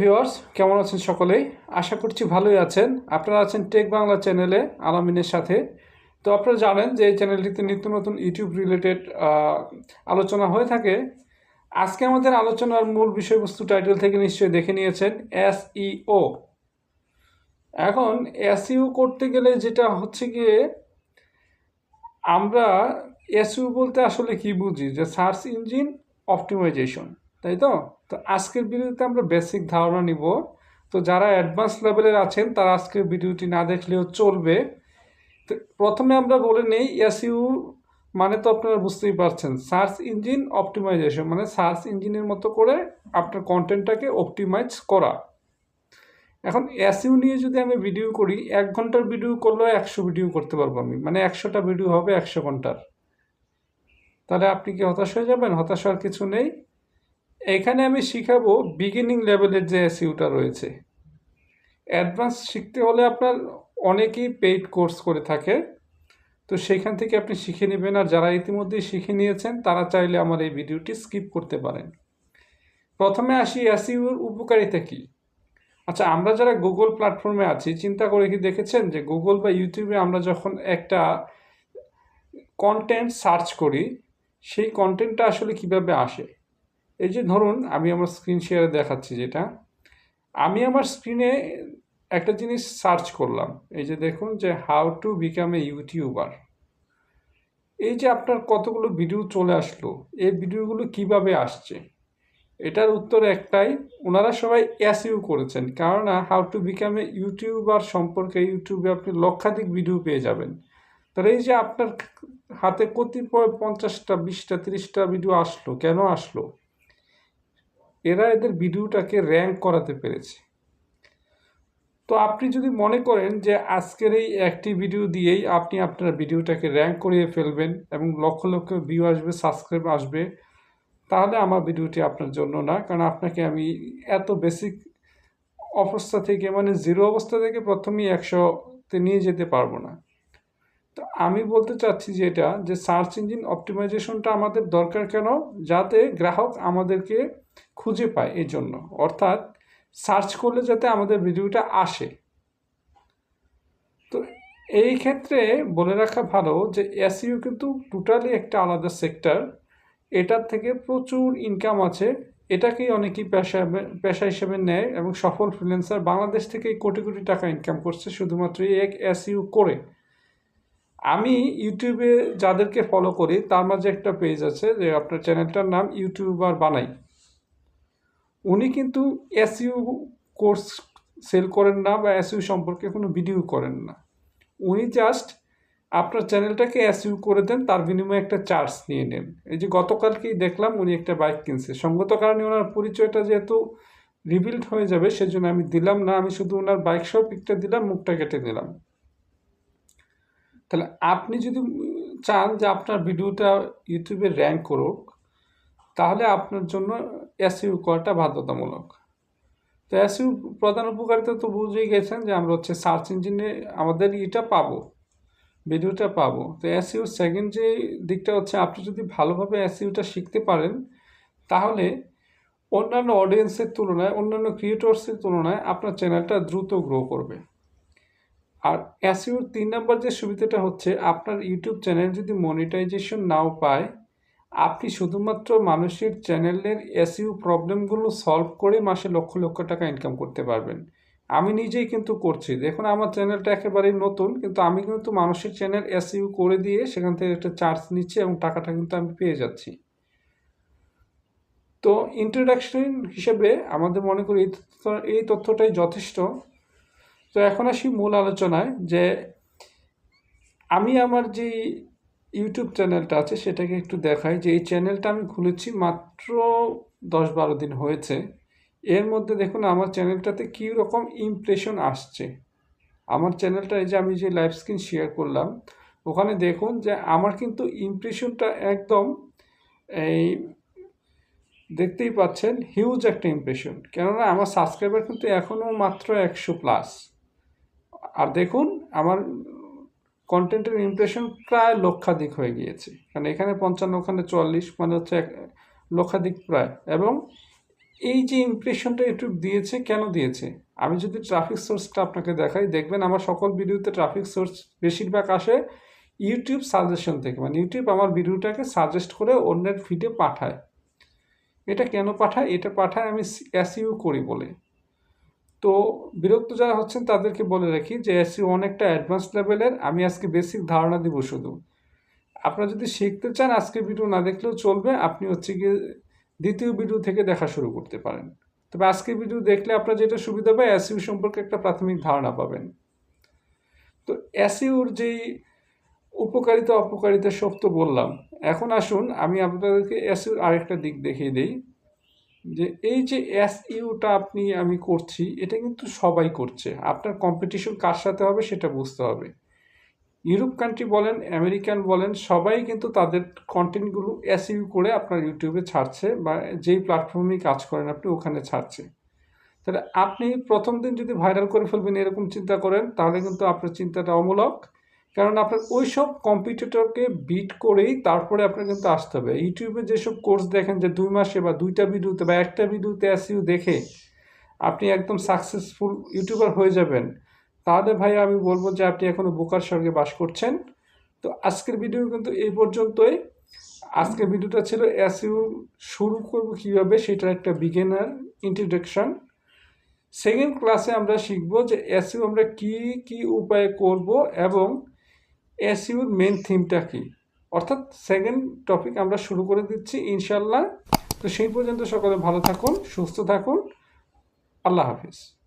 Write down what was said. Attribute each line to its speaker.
Speaker 1: Viewers, কেমন আছেন সকলেই? আশা করছি ভালোই আছেন। আপনারা আছেন টেক বাংলা চ্যানেলে, আলামিনের সাথে। তো আপনারা জানেন যে এই চ্যানেলটিতে নিত্য নতুন ইউটিউব রিলেটেড আলোচনা হয়ে থাকে। আজকে আমাদের আলোচনার মূল বিষয়বস্তু টাইটেল থেকে নিশ্চয়ই দেখে নিয়েছেন এসইও। এখন এসইও করতে গেলে যেটা হচ্ছে গিয়ে, আমরা এসইও বলতে আসলে কি বুঝি? যে সার্চ ইঞ্জিন অপটিমাইজেশন। তাই তো? তো আজকের ভিডিওতে আমরা বেসিক ধারণা নিব। তো যারা অ্যাডভান্স লেভেলের আছেন, তারা আজকের ভিডিওটি না দেখলেও চলবে। তো প্রথমে আমরা বলে নেই, এসইউ মানে তো আপনারা বুঝতেই পারছেন, সার্চ ইঞ্জিন অপটিমাইজেশন মানে সার্চ ইঞ্জিনের মতো করে আপনার কন্টেন্টটাকে অপটিমাইজ করা। এখন এসইউ নিয়ে যদি আমি ভিডিও করি, এক ঘণ্টার ভিডিও করলেও একশো ভিডিও করতে পারব আমি। মানে একশোটা ভিডিও হবে একশো ঘণ্টার। তাহলে আপনি কি হতাশ হয়ে যাবেন? হতাশ হওয়ার কিছু নেই। এখানে আমি শিখাবো বিগিনিং লেভেলের যে এসইউটা রয়েছে। অ্যাডভান্স শিখতে হলে আপনার অনেকেই পেইড কোর্স করে থাকে। তো সেখান থেকে আপনি শিখে নেবেন আর যারা ইতিমধ্যেই শিখে নিয়েছেন, তারা চাইলে আমার এই ভিডিওটি স্কিপ করতে পারেন। প্রথমে আসি এসইউর উপকারিতা কী? আচ্ছা আমরা যারা গুগল প্ল্যাটফর্মে আছি, চিন্তা করে কি দেখেছেন যে গুগল বা ইউটিউবে আমরা যখন একটা কন্টেন্ট সার্চ করি, সেই কন্টেন্টটা আসলে কীভাবে আসে? এই যে ধরুন, আমি আমার স্ক্রিন শেয়ারে দেখাচ্ছি যেটা। আমি আমার স্ক্রিনে একটা জিনিস সার্চ করলাম। এই যে দেখুন যে how to become a YouTuber এই যে আপনার কতগুলো ভিডিও চলে আসলো, এই ভিডিওগুলো কীভাবে আসছে? এটার উত্তর একটাই ওনারা সবাই এসইউ করেছেন। কেননা how to become a YouTuber সম্পর্কে ইউটিউবে আপনি লক্ষাধিক ভিডিও পেয়ে যাবেন। তাহলে এই যে আপনার হাতে কতিপয় পঞ্চাশটা, বিশটা, তিরিশটা ভিডিও আসলো, কেন আসলো? এরা এদের ভিডিওটাকে র্যাঙ্ক করাতে পেরেছে। তো আপনি যদি মনে করেন যে আজকের এই একটি ভিডিও দিয়েই আপনি আপনার ভিডিওটাকে র্যাঙ্ক করিয়ে ফেলবেন এবং লক্ষ লক্ষ ভিউ আসবে সাবস্ক্রাইব আসবে, তাহলে আমার ভিডিওটি আপনার জন্য না। কারণ আপনাকে আমি এত বেসিক অবস্থা থেকে মানে জিরো অবস্থা থেকে প্রথমেই একশোতে নিয়ে যেতে পারব না। তো আমি বলতে চাচ্ছি যে এটা, যে সার্চ ইঞ্জিন অপটিমাইজেশনটা আমাদের দরকার কেন? যাতে গ্রাহক আমাদেরকে খুঁজে পায় এই জন্য। অর্থাৎ সার্চ করলে যাতে আমাদের ভিডিওটা আসে। তো এই ক্ষেত্রে বলে রাখা ভালো যে এসইউ কিন্তু টোটালি একটা আলাদা সেক্টর এটার থেকে প্রচুর ইনকাম আছে। এটাকেই অনেকেই পেশা পেশা হিসেবে নেয় এবং সফল ফ্রিল্যান্সার বাংলাদেশ থেকে কোটি কোটি টাকা ইনকাম করছে শুধুমাত্র এক এসইউ করে। আমি ইউটিউবে যাদেরকে ফলো করি, তার মাঝে একটা পেজ আছে যে আপনার চ্যানেলটার নাম ইউটিউবার বানাই। উনি কিন্তু এসইউ কোর্স সেল করেন না বা এসইউ সম্পর্কে কোনো ভিডিও করেন না। উনি জাস্ট আপনার চ্যানেলটাকে এসইউ করে দেন, তার বিনিময়ে একটা চার্জ নিয়ে নেন। এই যে গতকালকেই দেখলাম উনি একটা বাইক কিনছে। সঙ্গত কারণে ওনার পরিচয়টা যেহেতু রিবিল্ড হয়ে যাবে, সেজন্য আমি দিলাম না, আমি শুধু ওনার বাইক সহ পিকটা দিলাম, মুখটা কেটে দিলাম তাহলে আপনি যদি চান যে আপনার ভিডিওটা ইউটিউবে র্যাঙ্ক করুক, তাহলে আপনার জন্য এসইউ করাটা বাধ্যতামূলক। তো এসইউ প্রধান উপকারিতা তো বুঝেই গেছেন যে আমরা হচ্ছে সার্চ ইঞ্জিনে আমাদের ইটা পাবো, ভিডিওটা পাবো। তো এসইউর সেকেন্ড যে দিকটা হচ্ছে, আপনি যদি ভালোভাবে এসইউটা শিখতে পারেন, তাহলে অন্যান্য অডিয়েন্সের তুলনায়, অন্যান্য ক্রিয়েটর্সের তুলনায় আপনার চ্যানেলটা দ্রুত গ্রো করবে। আর এসইউর তিন নম্বর যে সুবিধাটা হচ্ছে, আপনার ইউটিউব চ্যানেল যদি মনিটাইজেশন নাও পায়, আপনি শুধুমাত্র মানুষের চ্যানেলের এসইউ প্রবলেমগুলো সলভ করে মাসে লক্ষ লক্ষ টাকা ইনকাম করতে পারবেন। আমি নিজেই কিন্তু করছি। দেখুন, আমার চ্যানেলটা একেবারেই নতুন, কিন্তু আমি কিন্তু মানুষের চ্যানেল এসইউ করে দিয়ে সেখান থেকে একটা চার্জ নিচ্ছি এবং টাকাটা কিন্তু আমি পেয়ে যাচ্ছি। তো ইন্ট্রোডাকশন হিসেবে আমাদের মনে করি এই তথ্যটাই যথেষ্ট। তো এখন আসি মূল আলোচনায় যে আমি আমার যে ইউটিউব চ্যানেলটা আছে সেটাকে একটু দেখাই, যে এই চ্যানেলটা আমি খুলেছি মাত্র দশ বারো দিন হয়েছে। এর মধ্যে দেখুন আমার চ্যানেলটাতে কী রকম ইমপ্রেশন আসছে। আমার চ্যানেলটা এই যে আমি যে লাইভ স্ক্রিন শেয়ার করলাম, ওখানে দেখুন যে আমার কিন্তু ইমপ্রেশনটা একদম এই দেখতেই পাচ্ছেন হিউজ একটা ইমপ্রেশন কেননা আমার সাবস্ক্রাইবার কিন্তু এখনও মাত্র একশো প্লাস আর দেখুন, আমার কন্টেন্টের ইমপ্রেশন প্রায় লক্ষাধিক হয়ে গিয়েছে। কারণ এখানে পঞ্চান্ন, ওখানে চল্লিশ মানে হচ্ছে লক্ষাধিক প্রায়। এবং এই যে ইমপ্রেশনটা ইউটিউব দিয়েছে, কেন দিয়েছে? আমি যদি ট্রাফিক সোর্সটা আপনাকে দেখাই, দেখবেন আমার সকল ভিডিওতে ট্রাফিক সোর্স বেশিরভাগ আসে ইউটিউব সাজেশন থেকে। মানে ইউটিউব আমার ভিডিওটাকে সাজেস্ট করে অন্যের ফিডে পাঠায়। এটা কেন পাঠায়? এটা পাঠায় আমি এসইউ করি বলে। তো বিরক্ত যারা হচ্ছেন তাদেরকে বলে রাখি যে এসইউ অনেকটা অ্যাডভান্স লেভেলের আমি আজকে বেসিক ধারণা দিব শুধু। আপনারা যদি শিখতে চান আজকে ভিডিও না দেখলেও চলবে, আপনি হচ্ছে গিয়ে দ্বিতীয় ভিডিও থেকে দেখা শুরু করতে পারেন। তবে আজকের ভিডিও দেখলে আপনার যেটা সুবিধা হবে এসইউ সম্পর্কে একটা প্রাথমিক ধারণা পাবেন। তো এসইউর যেই উপকারিতা অপকারিতা সব তো বললাম। এখন আসুন, আমি আপনাদেরকে এসইউর আরেকটা দিক দেখিয়ে দিই। যে এই যে এসইউটা আপনি, আমি করছি, এটা কিন্তু সবাই করছে। আপনার কম্পিটিশন কার সাথে হবে সেটা বুঝতে হবে। ইউরোপ কান্ট্রি বলেন আমেরিকান বলেন, সবাই কিন্তু তাদের কন্টেন্টগুলো এস ইউ করে আপনার ইউটিউবে ছাড়ছে বা যেই প্ল্যাটফর্মেই কাজ করেন আপনি, ওখানে ছাড়ছে। তাহলে আপনি প্রথম দিন যদি ভাইরাল করে ফেলবেন এরকম চিন্তা করেন, তাহলে কিন্তু আপনার চিন্তাটা অমূলক। কারণ আপনার ওই সব কম্পিটিটরকে বিট করেই তারপরে আপনার কিন্তু আসতে হবে। ইউটিউবে যেসব কোর্স দেখেন যে দুই মাসে বা দুইটা ভিডিওতে বা একটা ভিডিওতে এসইউ দেখে আপনি একদম সাকসেসফুল ইউটিউবার হয়ে যাবেন। তাহলে ভাই আমি বলব যে আপনি এখনও বোকার স্বর্গে বাস করছেন। তো আজকের ভিডিও কিন্তু এই পর্যন্তই। আজকের ভিডিওটা ছিল এসইউ শুরু করব কীভাবে সেটার একটা বিগিনার ইন্ট্রোডাকশন সেকেন্ড ক্লাসে আমরা শিখব যে এসইউ আমরা কি কি উপায়ে করব এবং এসইউর মেন থিমটা কি? অর্থাৎ সেকেন্ড টপিক আমরা শুরু করে দিচ্ছি ইনশাল্লাহ তো সেই পর্যন্ত সকলে ভালো থাকুন, সুস্থ থাকুন। আল্লাহ হাফিজ।